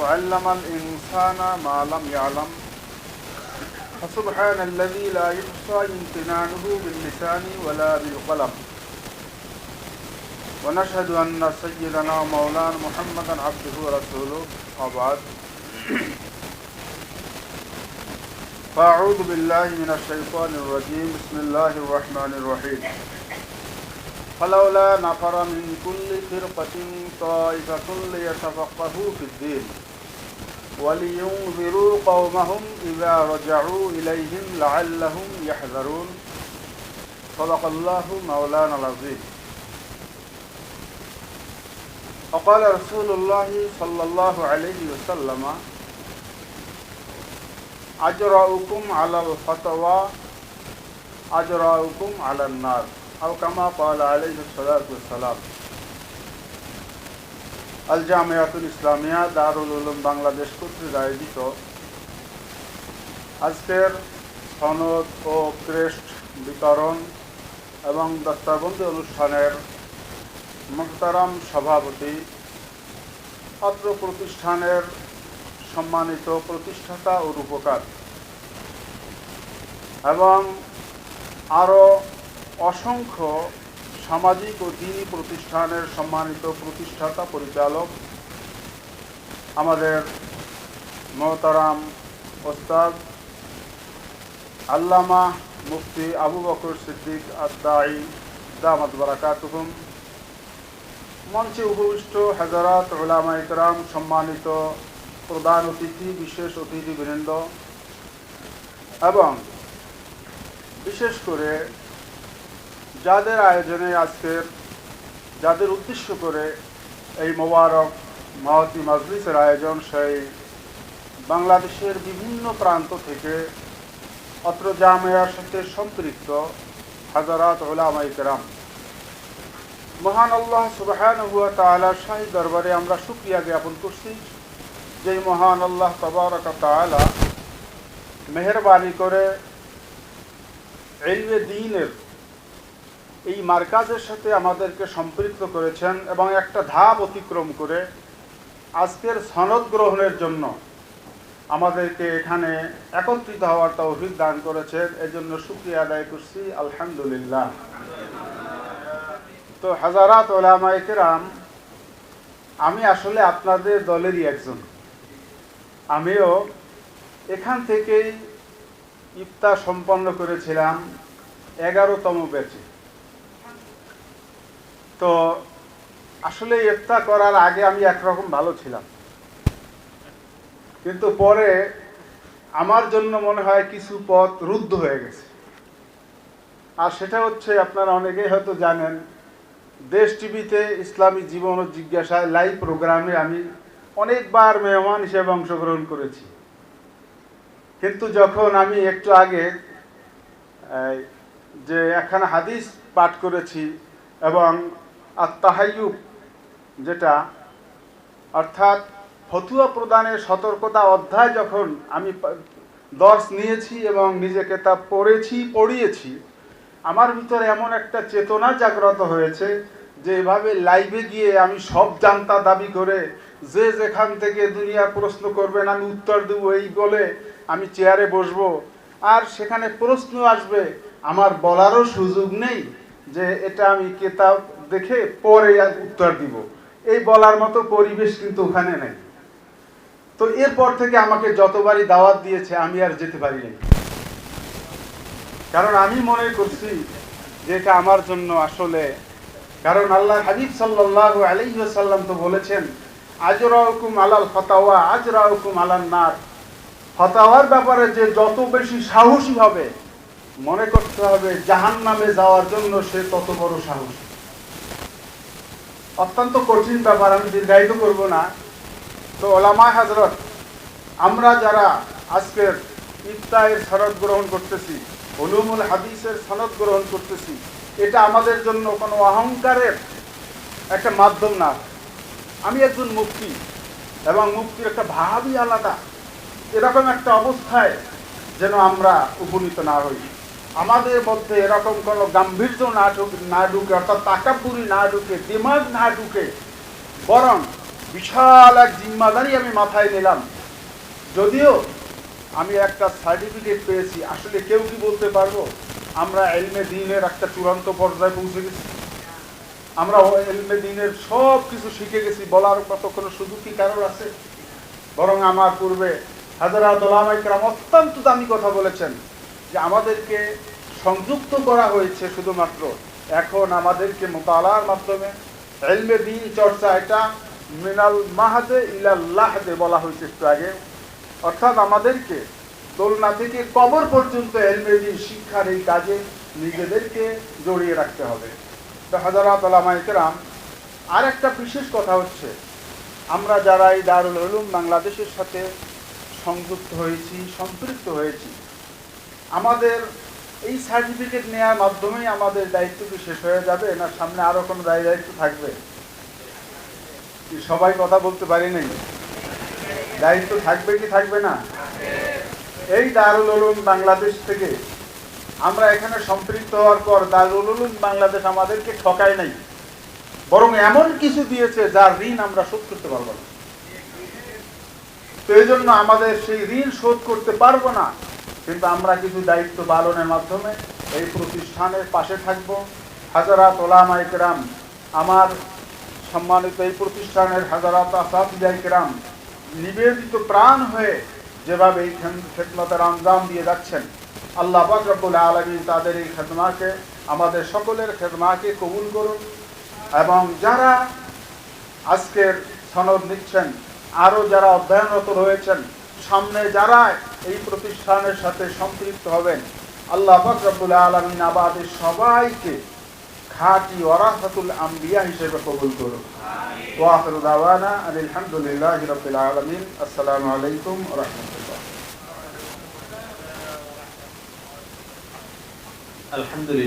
وعلم الإنسان ما لم يعلم. فسبحان الذي لا يحصى امتنانه باللسان ولا بالقلم ونشهد أن سيدنا مولانا محمدا عبده ورسوله. وبعد فأعوذ بالله من الشيطان الرجيم. بسم الله الرحمن الرحيم. فلولا نفر من كل فرقة طائفة ليتفقهوا في الدين ولينذروا قومهم إذا رجعوا إليهم لعلهم يحذرون. صدق الله مولانا العظيم. وقال رسول الله صلى الله عليه وسلم أجرأكم على الفتوى أجرأكم على النار. أو كما قال عليه الصلاة والسلام আল জামিয়াতুল ইসলামিয়া দারুল উলুম বাংলাদেশ কর্তৃক আয়োজিত আজকের সনদ ও ক্রেস্ট বিতরণ এবং দস্তাবন্দি অনুষ্ঠানের মোহতারাম সভাপতি অত্র প্রতিষ্ঠানের সম্মানিত প্রতিষ্ঠাতা ও রূপকার এবং আরও অসংখ্য সামাজিক ও দিনী প্রতিষ্ঠানের সম্মানিত প্রতিষ্ঠাতা, পরিচালক, আমাদের মহতারাম ওস্তাদ, আল্লামা মুফতি আবু বকর সিদ্দিক আদাই দামাত বারাকাতুহুম। মঞ্চে উপবিষ্ট হাজারাত ওলামা ইকরাম সম্মানিত প্রধান অতিথি, বিশেষ অতিথিবৃন্দ এবং বিশেষ করে যাদের আয়োজনে আজকের যাদের উদ্দেশ্য করে এই মোবারক মাহতি মাজলিসের আয়োজন, সেই বাংলাদেশের বিভিন্ন প্রান্ত থেকে অত্র জামেয়ার সাথে সম্পৃক্ত হাজারাত ওলামাই কেরাম। মহান আল্লাহ সুবাহান হুয়া তালার শাহী দরবারে আমরা সুক্রিয়া জ্ঞাপন করছি যে মহান আল্লাহ তবরক তালা মেহরবানি করে এলবে দিনের এই মার্কাজের সাথে আমাদেরকে সম্পৃক্ত করেছেন এবং একটা ধাপ অতিক্রম করে আজকের সনদ গ্রহণের জন্য আমাদেরকে এখানে একত্রিত হওয়ার তৌফিক দান করেছেন। এজন্য শুক্রিয়া আদায় করছি। আলহামদুলিল্লাহ। তো হাজারাত ওলামায় কেরাম, আমি আসলে আপনাদের দলেরই একজন। আমিও এখান থেকেই ইফতার সম্পন্ন করেছিলাম এগারোতম ব্যাচে। তো আসলে ইফতার করার আগে আমি একরকম ভালো ছিলাম। কিন্তু পরে আমার জন্য মনে হয় কিছু পথ রুদ্ধ হয়ে গেছে। আর সেটা হচ্ছে আপনারা অনেকেই হয়তো জানেন, দেশ টিভিতে ইসলামী জীবন ও জিজ্ঞাসায় লাইভ প্রোগ্রামে আমি অনেকবার মেহমান হিসেবে অংশগ্রহণ করেছি। কিন্তু যখন আমি একটু আগে যে একখানা হাদিস পাঠ করেছি এবং আত্মাহায়ুব যেটা অর্থাৎ ফতুয়া প্রদানের সতর্কতা অধ্যায় যখন আমি দর্শ নিয়েছি এবং নিজেকে তা পড়েছি, পড়িয়েছি, আমার ভিতরে এমন একটা চেতনা জাগ্রত হয়েছে যে এভাবে লাইভে গিয়ে আমি সব জানতা দাবি করে যে যেখান থেকে দুনিয়া প্রশ্ন করবেন, আমি উত্তর দেবো, এই বলে আমি চেয়ারে বসবো। আর সেখানে প্রশ্ন আসবে, আমার বলারও সুযোগ নেই যে এটা আমি কেতাব দেখে পরে উত্তর দিব। এই বলার মতো পরিবেশ কিন্তু ওখানে নেই। তো এরপর থেকে আমাকে যতবারই দাওয়াত দিয়েছে, আমি আর যেতে পারিনি কারণ আমি মনে করছি যে এটা আমার জন্য আসলে, কারণ আল্লাহ হাবিব সাল্লাহ আলাইসাল্লাম তো বলেছেন, আজরাউকুম আলাল ফতাওয়া, আজরাউকুম আলাল নার। ফতাওয়ার ব্যাপারে যে যত বেশি সাহসী হবে, মনে করতে হবে জাহান নামে যাওয়ার জন্য সে তত বড় সাহস। অত্যন্ত কঠিন ব্যাপার, আমি দীর্ঘায়িত করব না। তো ওলামা হাজরত আমরা যারা আজকের ইফতাহের সনদ গ্রহণ করতেছি হলুমুল হাদিসের সনদ গ্রহণ করতেছি, এটা আমাদের জন্য কোনো অহংকারের একটা মাধ্যম না। আমি একজন মুক্তি এবং মুক্তির একটা ভাবই আলাদা। এরকম একটা অবস্থায় যেন আমরা উপনীত না হই। আমাদের মধ্যে এরকম কোনো গাম্ভীর্য না ঢুকে না ঢুকে, অর্থাৎ তাকাপুরি না ঢুকে, দিমাগ না ঢুকে, বরং বিশাল এক জিম্মাদারি আমি মাথায় নিলাম। যদিও আমি একটা সার্টিফিকেট পেয়েছি, আসলে কেউ কি বলতে পারব? আমরা এলমে দিনের একটা চূড়ান্ত পর্যায়ে পৌঁছে গেছি। আমরা এলমে দিনের সব কিছু শিখে গেছি, বলার মতো কোনো কি কারোর আছে? বরং আমার পূর্বে হাজারাত ওলামাইকরাম অত্যন্ত দামি কথা বলেছেন। যে আমাদেরকে সংযুক্ত করা হয়েছে শুধুমাত্র। এখন আমাদেরকে মোতালার মাধ্যমে এলমে দিন চর্চা, এটা মিনাল মাহাদে ইলাল্লাহদে বলা হয়েছে একটু আগে। অর্থাৎ আমাদেরকে দোলনা থেকে কবর পর্যন্ত এলমে দিন শিক্ষার এই কাজে নিজেদেরকে জড়িয়ে রাখতে হবে। হাজারাত ওলামাইকরাম আর একটা বিশেষ কথা হচ্ছে, আমরা যারা এই দারুল উলুম বাংলাদেশের সাথে সংযুক্ত হয়েছি, সম্পৃক্ত হয়েছি আমাদের এই সার্টিফিকেট নেওয়ার মাধ্যমেই আমাদের দায়িত্ব কি শেষ হয়ে যাবে, না সামনে আরও কোনো দায় দায়িত্ব থাকবে? সবাই কথা বলতে পারি নাই? দায়িত্ব থাকবে কি থাকবে না? এই দারুল উলুম বাংলাদেশ থেকে আমরা এখানে সম্পৃক্ত হওয়ার পর দারুল উলুম বাংলাদেশ আমাদেরকে ঠকায় নাই। বরং এমন কিছু দিয়েছে যার ঋণ আমরা শোধ করতে পারব না। তো এই জন্য আমাদের সেই ঋণ শোধ করতে পারব না। কিন্তু আমরা কিছু দায়িত্ব পালনের মাধ্যমে এই প্রতিষ্ঠানের পাশে থাকব। হাজারাত ওলামা ইকরাম, আমার সম্মানিত এই প্রতিষ্ঠানের হাজারাত ইকরাম নিবেদিত প্রাণ হয়ে যেভাবে এই খেদমতের আঞ্জাম দিয়ে যাচ্ছেন। আল্লাহ পাক রব্বুল আলমিন তাদের এই খেদমাকে, আমাদের সকলের খেদমাকে কবুল করুন এবং যারা আজকের সনদ নিচ্ছেন, আরও যারা অধ্যয়নরত রয়েছেন সামনে যারা এই প্রতিষ্ঠানের সাথে সম্পৃক্ত হবেন আল্লাহ ফকরবুল আলমিন আবাদের সবাইকে খাঁটি ওরাফাতুল আম্বিয়া হিসেবে কবুল করুন ওয়াফর দাওয়ানা আলহামদুলিল্লাহ রবিল আলমিন। আসসালামু আলাইকুম রহমতুল্লাহ। আলহামদুলিল্লাহ।